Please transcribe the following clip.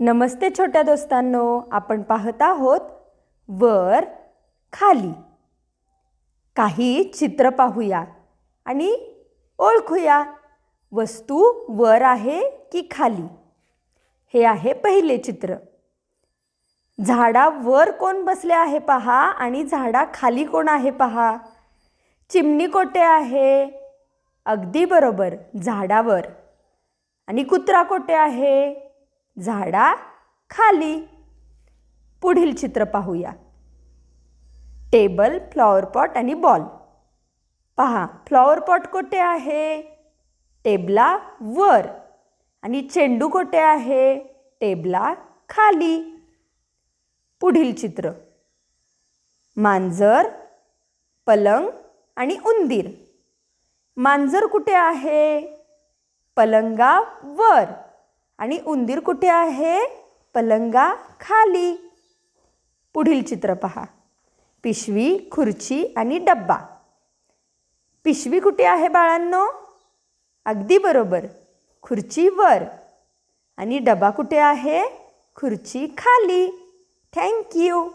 नमस्ते छोट्या दोस्तांनो आपण पाहत आहोत वर खाली. काही चित्र पाहूया आणि ओळखूया. वस्तू वर आहे की खाली? हे आहे पहिले चित्र. झाडावर कोण बसले आहे पहा आणि झाडाखाली कोण आहे पहा? चिमणी कोठे आहे? अगदी बरोबर झाडावर. आणि कुत्रा कोठे आहे? झाडा खाली पुढील चित्र पाहूया. टेबल फ्लॉवर पॉट आणि बॉल. पहा फ्लॉवर पॉट कोठे आहे? टेबला वर. आणि चेंडू कोठे आहे? टेबला खाली. पुढील चित्र. मांजर पलंग आणि उंदीर. मांजर कुठे आहे? पलंगा वर. आणि उंदीर कुठे आहे? पलंगा खाली. पुढील चित्र पहा. पिशवी खुर्ची आणि डब्बा. पिशवी कुठे आहे बाळांनो? अगदी बरोबर. खुर्ची वर. आणि डबा कुठे आहे? खुर्ची खाली. थँक्यू